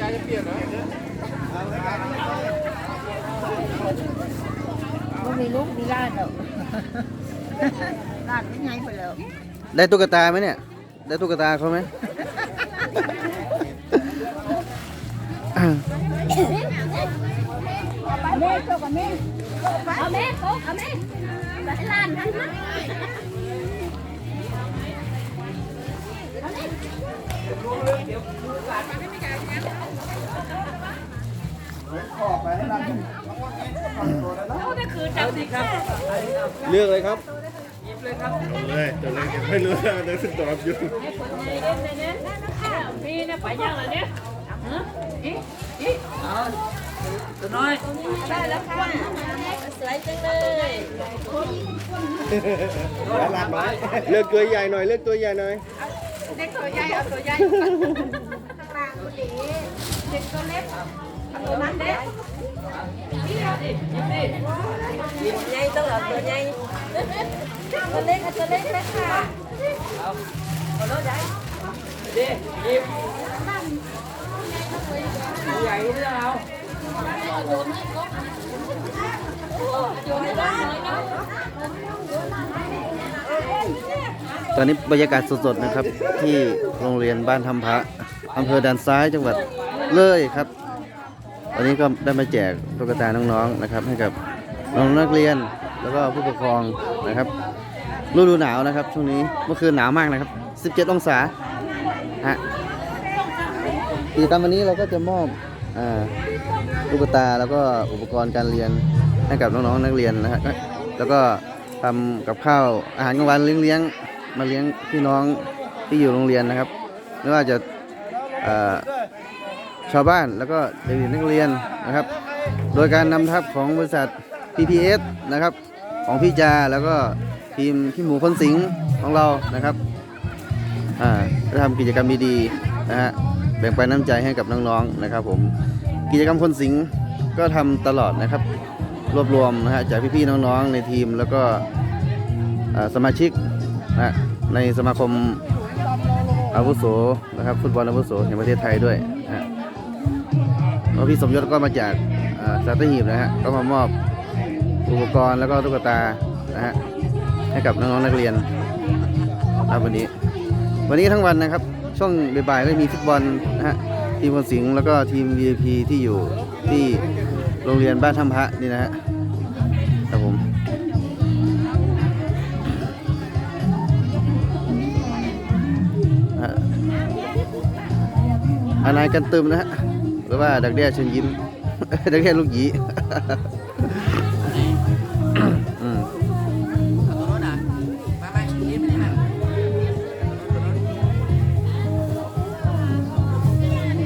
ยายจะเปลี่ยนเหรอมันมีลูกมีหลานแล้วหลานไม่ไงไปแล้วได้ตุ๊กตาไหมเนี่ย ได้ตุ๊กตาเขาไหมแม่เจ้ากับแม่เอาแม่โต๊ะเอาแม่ไปให้หลานทั เลือกเลยครับเลยตัวเล็กยังไม่รู้นะเดินขึ้นตอบอยู่พี่เนี่ยไปยังเลยเนี่ยตัวน้อยได้แล้วค่ะสวยจังเลยลาดน้อยเลือกตัวใหญ่หน่อยเลือกตัวใหญ่หน่อยเด็กตัวใหญ่เอาตัวใหญ่ข้างล่างตัวนี้เด็กตัวเล็กเอาตัว นั้นเด็กพี่เอาดิหยิบดิใหญ่ต้องเอาตัวใหญ่ตัวเล็กเอาตัวเล็กเลยค่ะตัวน้อยใหญ่ดิหยิบใหญ่ที่เราตอนนี้บรรยากาศสดๆนะครับ ที่โรงเรียนบ้านทำพระอำเภอด่านซ้ายจังหวัดเลยครับ วันนี้ก็ได้มาแจกตุ๊กตาน้องๆนะครับ ให้กับน้องนักเรียนแล้วก็ผู้ปกครองนะครับฤดูหนาวนะครับ ช่วงนี้เมื่อคืนหนาวมากนะครับ 17 องศาฮะกิจกรรมวันนี้เราก็จะมอบตุ๊กตาแล้วก็อุปกรณ์การเรียนให้กับน้องๆนักเรียนนะฮะแล้วก็ทำกับข้าวอาหารกลางวันเลี้ยงๆมาเลี้ยงพี่น้องที่อยู่โรงเรียนนะครับ ไม่ว่าจะ ชาวบ้านแล้วก็เด็กนักเรียนนะครับ โดยการนำทัพของบริษัท PPS นะครับ ของพี่จาแล้วก็ทีมพี่หมูคนสิงของเรานะครับอ่าได้ทำกิจกรรมดีๆนะฮะแบ่งปันน้ำใจให้กับน้องๆนะครับ ผมกิจกรรมคนสิงก็ทำตลอดนะครับ รวบรวมนะฮะจากพี่ๆน้องๆในทีมแล้วก็อ่าสมาชิกนะฮะในสมาคมอาวุโสนะครับฟุตบอลอาวุโสแห่งประเทศไทยด้วย นะฮะพี่สมยศก็มาจากอ่าสัตหีบนะฮะก็มามอบอุปกรณ์แล้วก็ตุ๊กตานะฮะให้กับน้องๆนักเรียนครับวันนี้ วันนี้ทั้งวันนะครับ ช่วงบ่ายๆก็มีฟุตบอลนะฮะทีมคนสิงห์แล้วก็ทีม VIP ที่อยู่ที่โรงเรียนบ้านถ้ำพระนี่นะฮะครับผมฮะอานายกันตึมนะฮะ หรือว่าดักแด้เชิญยิ้ม ดักแด้ลูกหยี